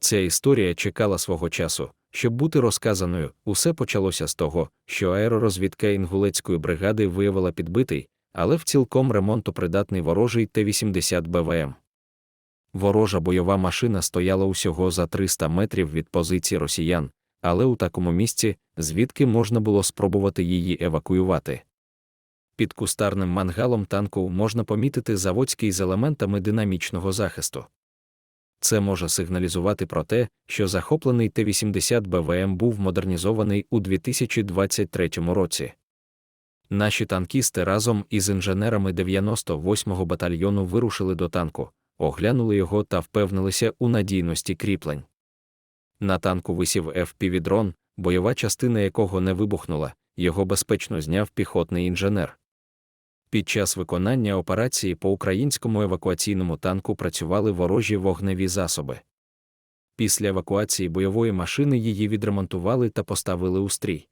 Ця історія чекала свого часу, щоб бути розказаною. Усе почалося з того, що аеророзвідка інгулецької бригади виявила підбитий, але в цілком ремонтопридатний ворожий Т-80 БВМ. Ворожа бойова машина стояла усього за 300 метрів від позиції росіян, але у такому місці, звідки можна було спробувати її евакуювати. Під кустарним мангалом танку можна помітити заводський з елементами динамічного захисту. Це може сигналізувати про те, що захоплений Т-80 БВМ був модернізований у 2023 році. Наші танкісти разом із інженерами 98-го батальйону вирушили до танку, оглянули його та впевнилися у надійності кріплень. На танку висів FPV-дрон, бойова частина якого не вибухнула, його безпечно зняв піхотний інженер. Під час виконання операції по українському евакуаційному танку працювали ворожі вогневі засоби. Після евакуації бойової машини її відремонтували та поставили у стрій.